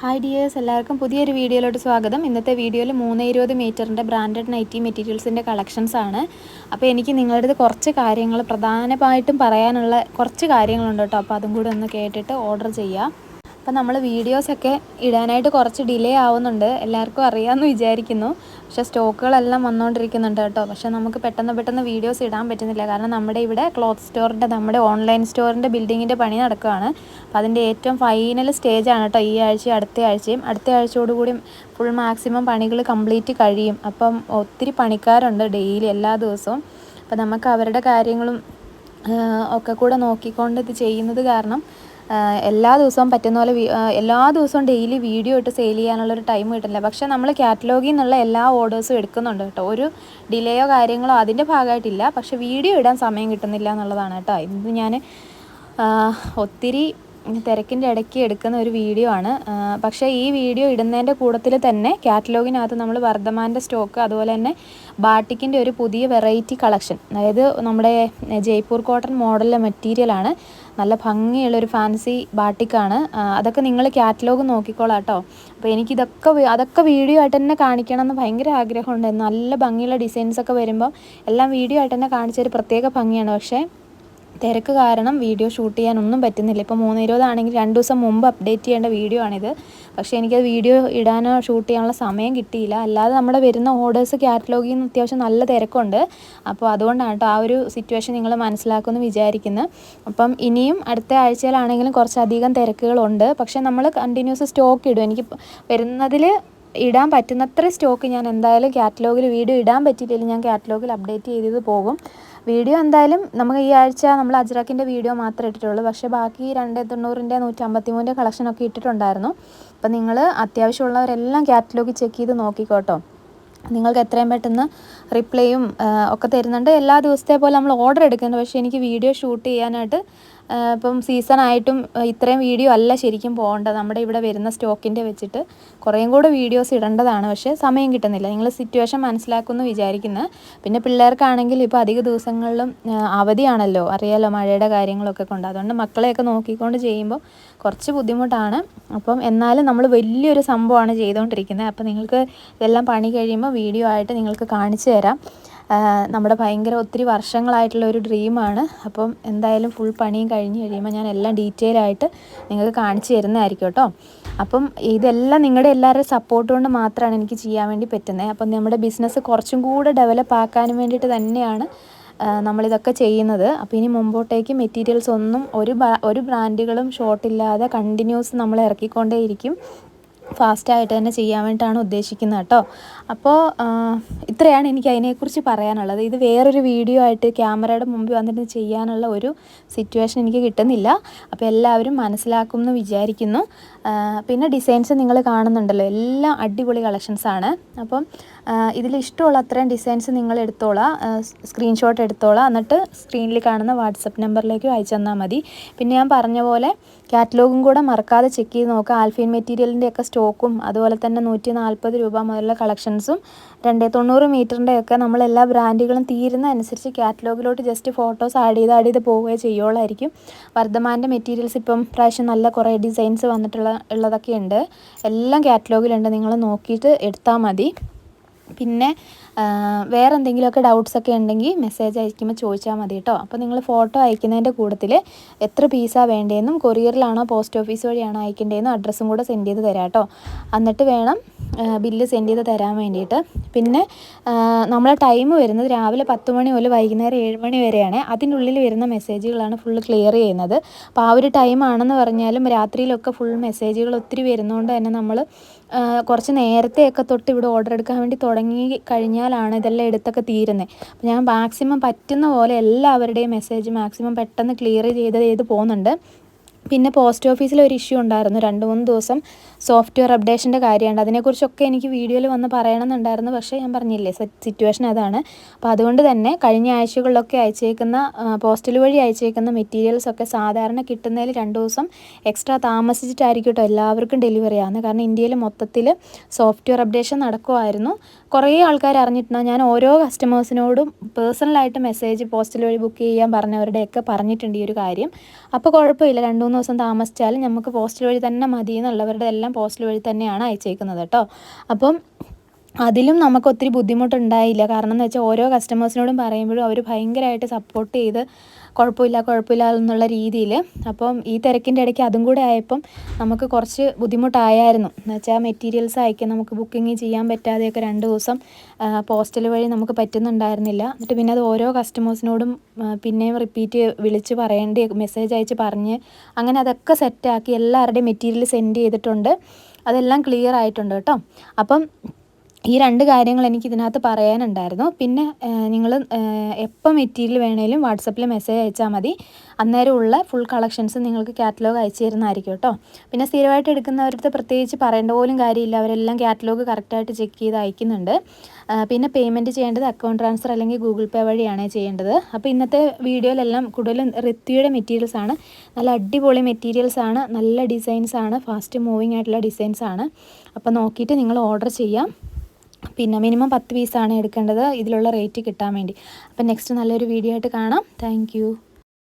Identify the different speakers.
Speaker 1: Hi dears എല്ലാവർക്കും പുതിയൊരു വീഡിയോയിലോട്ട് സ്വാഗതം. ഇന്നത്തെ വീഡിയോയിൽ മൂന്ന് ഇരുപത് മീറ്ററിന്റെ ബ്രാൻഡഡ് നൈറ്റി മെറ്റീരിയൽസിന്റെ കളക്ഷൻസ് ആണ്. അപ്പോൾ എനിക്ക് നിങ്ങളുടെ അടുത്ത് കുറച്ച് കാര്യങ്ങൾ പ്രധാനമായിട്ടും പറയാനുള്ള കുറച്ച് കാര്യങ്ങളുണ്ട് കേട്ടോ. അപ്പോൾ അതും കൂടി ഒന്ന് കേട്ടിട്ട് ഓർഡർ ചെയ്യാം. അപ്പോൾ നമ്മൾ വീഡിയോസൊക്കെ ഇടാനായിട്ട് കുറച്ച് ഡിലേ ആവുന്നുണ്ട്. എല്ലാവർക്കും അറിയാമെന്ന് വിചാരിക്കുന്നു. പക്ഷേ സ്റ്റോക്കുകളെല്ലാം വന്നുകൊണ്ടിരിക്കുന്നുണ്ട് കേട്ടോ. പക്ഷേ നമുക്ക് പെട്ടെന്ന് പെട്ടെന്ന് വീഡിയോസ് ഇടാൻ പറ്റുന്നില്ല. കാരണം നമ്മുടെ ഇവിടെ ക്ലോത്ത് സ്റ്റോറിന്റെ നമ്മുടെ ഓൺലൈൻ സ്റ്റോറിന്റെ ബിൽഡിങ്ങിന്റെ പണി നടക്കുകയാണ്. അപ്പോൾ അതിന്റെ ഏറ്റവും ഫൈനൽ സ്റ്റേജാണ് കേട്ടോ ഈ ആഴ്ചയും അടുത്ത ആഴ്ചയും. അടുത്ത ആഴ്ചയോടുകൂടി ഫുൾ മാക്സിമം പണികൾ കംപ്ലീറ്റ് കഴിയും. അപ്പം ഒത്തിരി പണിക്കാരുണ്ട് ഡെയിലി എല്ലാ ദിവസവും. അപ്പം നമുക്ക് അവരുടെ കാര്യങ്ങളും ഒക്കെ കൂടെ നോക്കിക്കൊണ്ട് ഇത് ചെയ്യുന്നത് കാരണം എല്ലാ ദിവസവും പറ്റുന്ന പോലെ എല്ലാ ദിവസവും ഡെയിലി വീഡിയോ ഇട്ട് സെയിൽ ചെയ്യാനുള്ളൊരു ടൈം കിട്ടുന്നില്ല. പക്ഷേ നമ്മൾ കാറ്റലോഗിൽ നിന്നുള്ള എല്ലാ ഓർഡേഴ്സും എടുക്കുന്നുണ്ട് കേട്ടോ. ഒരു ഡിലേയോ കാര്യങ്ങളോ അതിന്റെ ഭാഗമായിട്ടില്ല. പക്ഷേ വീഡിയോ ഇടാൻ സമയം കിട്ടുന്നില്ല എന്നുള്ളതാണ് കേട്ടോ. ഇത് ഞാൻ ഒത്തിരി തിരക്കിന്റെ ഇടയ്ക്ക് എടുക്കുന്ന ഒരു വീഡിയോ ആണ്. പക്ഷേ ഈ വീഡിയോ ഇടുന്നതിന്റെ കൂട്ടത്തിൽ തന്നെ കാറ്റലോഗിനകത്ത് നമ്മൾ വർദ്ധമാന്റെ സ്റ്റോക്ക് അതുപോലെ തന്നെ ബാട്ടിക്കിന്റെ ഒരു പുതിയ വെറൈറ്റി കളക്ഷൻ അതായത് നമ്മുടെ ജയ്പൂർ കോട്ടൺ മോഡലിലെ മെറ്റീരിയലാണ് നല്ല ഭംഗിയുള്ളൊരു ഫാൻസി ബാട്ടിക്കാണ് അതൊക്കെ നിങ്ങൾ കാറ്റലോഗ് നോക്കിക്കോളാം കേട്ടോ അപ്പോൾ എനിക്കിതൊക്കെ അതൊക്കെ വീഡിയോ ആയിട്ട് തന്നെ കാണിക്കണം എന്ന് ഭയങ്കര ആഗ്രഹമുണ്ട്. നല്ല ഭംഗിയുള്ള ഡിസൈൻസൊക്കെ വരുമ്പോൾ എല്ലാം വീഡിയോ ആയിട്ട് തന്നെ കാണിച്ചൊരു പ്രത്യേക ഭംഗിയാണ്. പക്ഷേ തിരക്ക് കാരണം വീഡിയോ ഷൂട്ട് ചെയ്യാനൊന്നും പറ്റുന്നില്ല. ഇപ്പോൾ മൂന്ന് ഇരുപതാണെങ്കിൽ രണ്ട് ദിവസം മുമ്പ് അപ്ഡേറ്റ് ചെയ്യേണ്ട വീഡിയോ ആണിത്. പക്ഷേ എനിക്കത് വീഡിയോ ഇടാനോ ഷൂട്ട് ചെയ്യാനുള്ള സമയം കിട്ടിയില്ല. അല്ലാതെ നമ്മുടെ വരുന്ന ഓർഡേഴ്സ് കാറ്റലോഗിൽ നിന്ന് അത്യാവശ്യം നല്ല തിരക്കുണ്ട്. അപ്പോൾ അതുകൊണ്ടാണ് കേട്ടോ ആ ഒരു സിറ്റുവേഷൻ നിങ്ങൾ മനസ്സിലാക്കുമെന്ന് വിചാരിക്കുന്നു. അപ്പം ഇനിയും അടുത്ത ആഴ്ചയിലാണെങ്കിലും കുറച്ചധികം തിരക്കുകളുണ്ട്. പക്ഷേ നമ്മൾ കണ്ടിന്യൂസ് സ്റ്റോക്ക് ഇടും. എനിക്ക് വരുന്നതിൽ ഇടാൻ പറ്റുന്നത്ര സ്റ്റോക്ക് ഞാൻ എന്തായാലും കാറ്റലോഗിൽ വീഡിയോ ഇടാൻ പറ്റിയില്ലെങ്കിൽ ഞാൻ കാറ്റലോഗിൽ അപ്ഡേറ്റ് ചെയ്തത് പോകും. വീഡിയോ എന്തായാലും നമുക്ക് ഈ ആഴ്ച നമ്മൾ അജ്രക്കിന്റെ വീഡിയോ മാത്രമേ ഇട്ടിട്ടുള്ളൂ. പക്ഷേ ബാക്കി രണ്ട് തൊണ്ണൂറിന്റെ നൂറ്റമ്പത്തി മൂന്നിന്റെ കളക്ഷനൊക്കെ ഇട്ടിട്ടുണ്ടായിരുന്നു. അപ്പം നിങ്ങൾ അത്യാവശ്യമുള്ളവരെല്ലാം കാറ്റലോഗ് ചെക്ക് ചെയ്ത് നോക്കിക്കോട്ടോ. നിങ്ങൾക്ക് എത്രയും പെട്ടെന്ന് റിപ്ലൈയും ഒക്കെ തരുന്നുണ്ട്. എല്ലാ ദിവസത്തെ പോലെ നമ്മൾ ഓർഡർ എടുക്കുന്നുണ്ട്. പക്ഷേ എനിക്ക് വീഡിയോ ഷൂട്ട് ചെയ്യാനായിട്ട് ഇപ്പം സീസൺ ആയിട്ടും ഇത്രയും വീഡിയോ അല്ല ശരിക്കും പോകേണ്ടത്. നമ്മുടെ ഇവിടെ വരുന്ന സ്റ്റോക്കിന്റെ വെച്ചിട്ട് കുറേയും കൂടെ വീഡിയോസ് ഇടേണ്ടതാണ്. പക്ഷേ സമയം കിട്ടുന്നില്ല. നിങ്ങൾ സിറ്റുവേഷൻ മനസ്സിലാക്കുമെന്ന് വിചാരിക്കുന്നത് പിന്നെ പിള്ളേർക്കാണെങ്കിൽ ഇപ്പോൾ അധിക ദിവസങ്ങളിലും അവധിയാണല്ലോ. അറിയാലോ മഴയുടെ കാര്യങ്ങളൊക്കെ കൊണ്ട്. അതുകൊണ്ട് മക്കളെയൊക്കെ നോക്കിക്കൊണ്ട് ചെയ്യുമ്പോൾ കുറച്ച് ബുദ്ധിമുട്ടാണ്. അപ്പം എന്നാലും നമ്മൾ വലിയൊരു സംഭവമാണ് ചെയ്തുകൊണ്ടിരിക്കുന്നത്. അപ്പം നിങ്ങൾക്ക് ഇതെല്ലാം പണി കഴിയുമ്പോൾ വീഡിയോ ആയിട്ട് നിങ്ങൾക്ക് കാണിച്ചു തരാം. നമ്മുടെ ഭയങ്കര ഒത്തിരി വർഷങ്ങളായിട്ടുള്ള ഒരു ഡ്രീമാണ്. അപ്പം എന്തായാലും ഫുൾ പണിയും കഴിഞ്ഞ് കഴിയുമ്പോൾ ഞാൻ എല്ലാം ഡീറ്റെയിൽ ആയിട്ട് നിങ്ങൾക്ക് കാണിച്ചു തരുന്നതായിരിക്കും കേട്ടോ. അപ്പം ഇതെല്ലാം നിങ്ങളുടെ എല്ലാവരുടെയും സപ്പോർട്ട് കൊണ്ട് മാത്രമാണ് എനിക്ക് ചെയ്യാൻ വേണ്ടി പറ്റുന്നത്. അപ്പം നമ്മുടെ ബിസിനസ് കുറച്ചും കൂടെ ഡെവലപ്പ് ആക്കാനും വേണ്ടിയിട്ട് തന്നെയാണ് നമ്മളിതൊക്കെ ചെയ്യുന്നത്. അപ്പോൾ ഇനി മുമ്പോട്ടേക്ക് മെറ്റീരിയൽസ് ഒന്നും ഒരു ഒരു ബ്രാൻഡുകളും ഷോർട്ടില്ലാതെ കണ്ടിന്യൂസ് നമ്മൾ ഇറക്കിക്കൊണ്ടേയിരിക്കും. ഫാസ്റ്റായിട്ട് തന്നെ ചെയ്യാൻ വേണ്ടിയിട്ടാണ് ഉദ്ദേശിക്കുന്നത് കേട്ടോ. അപ്പോൾ ഇത്രയാണ് എനിക്ക് അതിനെക്കുറിച്ച് പറയാനുള്ളത്. ഇത് വേറൊരു വീഡിയോ ആയിട്ട് ക്യാമറയുടെ മുമ്പിൽ വന്നിട്ട് ചെയ്യാനുള്ള ഒരു സിറ്റുവേഷൻ എനിക്ക് കിട്ടുന്നില്ല. അപ്പോൾ എല്ലാവരും മനസ്സിലാക്കും എന്ന് വിചാരിക്കുന്നു. പിന്നെ ഡിസൈൻസ് നിങ്ങൾ കാണുന്നുണ്ടല്ലോ. എല്ലാം അടിപൊളി കളക്ഷൻസാണ്. അപ്പം ഇതിൽ ഇഷ്ടമുള്ള അത്രയും ഡിസൈൻസ് നിങ്ങൾ എടുത്തോളാം. സ്ക്രീൻഷോട്ട് എടുത്തോളാം. എന്നിട്ട് സ്ക്രീനിൽ കാണുന്ന വാട്സപ്പ് നമ്പറിലേക്ക് അയച്ചു തന്നാൽ മതി. പിന്നെ ഞാൻ പറഞ്ഞ പോലെ കാറ്റലോഗും കൂടെ മറക്കാതെ ചെക്ക് ചെയ്ത് നോക്കുക ആൽഫീൻ മെറ്റീരിയലിന്റെയൊക്കെ സ്റ്റോക്കും അതുപോലെ തന്നെ നൂറ്റി നാൽപ്പത് രൂപ മുതലുള്ള കളക്ഷൻസും രണ്ട് തൊണ്ണൂറ് മീറ്ററിന്റെയൊക്കെ നമ്മൾ എല്ലാ ബ്രാൻഡുകളും തീരുന്ന അനുസരിച്ച് കാറ്റലോഗിലോട്ട് ജസ്റ്റ് ഫോട്ടോസ് ആഡ് ചെയ്ത് ആഡ് ചെയ്ത് പോവുകയോ ചെയ്യുള്ളായിരിക്കും വർദ്ധമാന്റെ മെറ്റീരിയൽസ് ഇപ്പം പ്രാവശ്യം നല്ല കുറേ ഡിസൈൻസ് വന്നിട്ടുള്ള ഉള്ളതൊക്കെ ഉണ്ട്. എല്ലാം കാറ്റലോഗിലുണ്ട് നിങ്ങൾ നോക്കിയിട്ട് എടുത്താൽ മതി. പിന്നെ വേറെ എന്തെങ്കിലുമൊക്കെ ഡൗട്ട്സ് ഒക്കെ ഉണ്ടെങ്കിൽ മെസ്സേജ് അയക്കുമ്പോൾ ചോദിച്ചാൽ മതി കേട്ടോ. അപ്പോൾ നിങ്ങൾ ഫോട്ടോ അയക്കുന്നതിന്റെ കൂട്ടത്തിൽ എത്ര പീസാണ് വേണ്ടതെന്നും കൊറിയറിലാണോ പോസ്റ്റ് ഓഫീസ് വഴിയാണോ അയക്കേണ്ടതെന്നും അഡ്രസ്സും കൂടെ സെൻഡ് ചെയ്ത് തരാം കേട്ടോ. എന്നിട്ട് വേണം ബില്ല് സെൻഡ് ചെയ്ത് തരാൻ വേണ്ടിയിട്ട്. പിന്നെ നമ്മളെ ടൈം വരുന്നത് രാവിലെ പത്ത് മണി മുതൽ വൈകുന്നേരം ഏഴ് മണി വരെയാണ്. അതിനുള്ളിൽ വരുന്ന മെസ്സേജുകളാണ് ഫുള്ള് ക്ലിയർ ചെയ്യുന്നത്. അപ്പോൾ ആ ഒരു ടൈം ആണെന്ന് പറഞ്ഞാലും രാത്രിയിലൊക്കെ ഫുൾ മെസ്സേജുകൾ ഒത്തിരി വരുന്നതുകൊണ്ട് തന്നെ നമ്മൾ കുറച്ച് നേരത്തെയൊക്കെ തൊട്ട് ഇവിടെ ഓർഡർ എടുക്കാൻ വേണ്ടി തുടങ്ങി കഴിഞ്ഞാലാണ് ഇതെല്ലാം എടുത്തൊക്കെ തീരുന്നത് അപ്പോൾ ഞാൻ മാക്സിമം പറ്റുന്ന പോലെ എല്ലാവരുടെയും മെസ്സേജ് മാക്സിമം പെട്ടെന്ന് ക്ലിയർ ചെയ്ത് ചെയ്ത് പോകുന്നുണ്ട് പിന്നെ പോസ്റ്റ് ഓഫീസിൽ ഒരു ഇഷ്യൂ ഉണ്ടായിരുന്നു. രണ്ട് മൂന്ന് ദിവസം സോഫ്റ്റ്വെയർ അപ്ഡേഷന്റെ കാര്യമുണ്ട്. അതിനെക്കുറിച്ചൊക്കെ എനിക്ക് വീഡിയോയിൽ വന്ന് പറയണമെന്നുണ്ടായിരുന്നു. പക്ഷേ ഞാൻ പറഞ്ഞില്ലേ സിറ്റുവേഷൻ അതാണ്. അപ്പോൾ അതുകൊണ്ട് തന്നെ കഴിഞ്ഞ ആഴ്ചകളിലൊക്കെ അയച്ചേക്കുന്ന പോസ്റ്റൽ വഴി അയച്ചേക്കുന്ന മെറ്റീരിയൽസൊക്കെ സാധാരണ കിട്ടുന്നതിൽ രണ്ട് ദിവസം എക്സ്ട്രാ താമസിച്ചിട്ടായിരിക്കും കേട്ടോ എല്ലാവർക്കും ഡെലിവറി ആകുന്നത് കാരണം ഇന്ത്യയിൽ മൊത്തത്തിൽ സോഫ്റ്റ്വെയർ അപ്ഡേഷൻ നടക്കുമായിരുന്നു കുറേ ആൾക്കാർ അറിഞ്ഞിട്ടുണ്ടാകും ഞാൻ ഓരോ കസ്റ്റമേഴ്സിനോടും പേഴ്സണലായിട്ട് മെസ്സേജ് പോസ്റ്റൽ വഴി ബുക്ക് ചെയ്യാൻ പറഞ്ഞവരുടെയൊക്കെ പറഞ്ഞിട്ടുണ്ട് ഈ ഒരു കാര്യം. അപ്പോൾ കുഴപ്പമില്ല. രണ്ട് മൂന്ന് ദിവസം താമസിച്ചാലും നമുക്ക് പോസ്റ്റൽ വഴി തന്നെ മതി എന്നുള്ളവരുടെ എല്ലാം പോസ്റ്റൽ വഴി തന്നെയാണ് അയച്ചേക്കുന്നത് കേട്ടോ. അപ്പം അതിലും നമുക്ക് ഒത്തിരി ബുദ്ധിമുട്ടുണ്ടായില്ല. കാരണം എന്ന് വെച്ചാൽ ഓരോ കസ്റ്റമേഴ്സിനോടും പറയുമ്പോഴും അവർ ഭയങ്കരമായിട്ട് സപ്പോർട്ട് ചെയ്ത് കുഴപ്പമില്ല കുഴപ്പമില്ല എന്നുള്ള രീതിയിൽ. അപ്പം ഈ തിരക്കിന്റെ ഇടയ്ക്ക് അതും കൂടെ ആയപ്പം നമുക്ക് കുറച്ച് ബുദ്ധിമുട്ടായിരുന്നു എന്ന് വെച്ചാൽ മെറ്റീരിയൽസ് അയക്കാൻ നമുക്ക് ബുക്കിംഗ് ചെയ്യാൻ പറ്റാതെയൊക്കെ രണ്ട് ദിവസം പോസ്റ്റൽ വഴി നമുക്ക് പറ്റുന്നുണ്ടായിരുന്നില്ല. എന്നിട്ട് പിന്നെ അത് ഓരോ കസ്റ്റമേഴ്സിനോടും പിന്നെയും റിപ്പീറ്റ് വിളിച്ച് പറയേണ്ടി മെസ്സേജ് അയച്ച് പറഞ്ഞ് അങ്ങനെ അതൊക്കെ സെറ്റാക്കി എല്ലാവരുടെയും മെറ്റീരിയൽ സെൻഡ് ചെയ്തിട്ടുണ്ട്. അതെല്ലാം ക്ലിയർ ആയിട്ടുണ്ട് കേട്ടോ. അപ്പം ഈ രണ്ട് കാര്യങ്ങൾ എനിക്ക് ഇതിനകത്ത് പറയാനുണ്ടായിരുന്നു. പിന്നെ നിങ്ങൾ എപ്പോൾ മെറ്റീരിയൽ വേണേലും വാട്സപ്പിൽ മെസ്സേജ് അയച്ചാൽ മതി. അന്നേരം ഉള്ള ഫുൾ കളക്ഷൻസ് നിങ്ങൾക്ക് കാറ്റലോഗ് അയച്ചു തരുന്നതായിരിക്കും കേട്ടോ. പിന്നെ സ്ഥിരമായിട്ട് എടുക്കുന്നവരുടെ പ്രത്യേകിച്ച് പറയേണ്ട പോലും കാര്യമില്ല. അവരെല്ലാം കാറ്റലോഗ് കറക്റ്റായിട്ട് ചെക്ക് ചെയ്ത് അയക്കുന്നുണ്ട്. പിന്നെ പേയ്മെന്റ് ചെയ്യേണ്ടത് അക്കൗണ്ട് ട്രാൻസ്ഫർ അല്ലെങ്കിൽ ഗൂഗിൾ പേ വഴിയാണ് ചെയ്യേണ്ടത്. അപ്പോൾ ഇന്നത്തെ വീഡിയോയിലെല്ലാം കൂടുതലും റിത്തിയുടെ മെറ്റീരിയൽസ് ആണ്. നല്ല അടിപൊളി മെറ്റീരിയൽസ് ആണ്. നല്ല ഡിസൈൻസ് ആണ്. ഫാസ്റ്റ് മൂവിങ് ആയിട്ടുള്ള ഡിസൈൻസ് ആണ്. അപ്പോൾ നോക്കിയിട്ട് നിങ്ങൾ ഓർഡർ ചെയ്യാം. പിന്നെ മിനിമം പത്ത് പീസാണ് എടുക്കേണ്ടത്. ഇതിലുള്ള റേറ്റ് കിട്ടാൻ വേണ്ടി. അപ്പം നെക്സ്റ്റ് നല്ലൊരു വീഡിയോ ആയിട്ട് കാണാം. താങ്ക്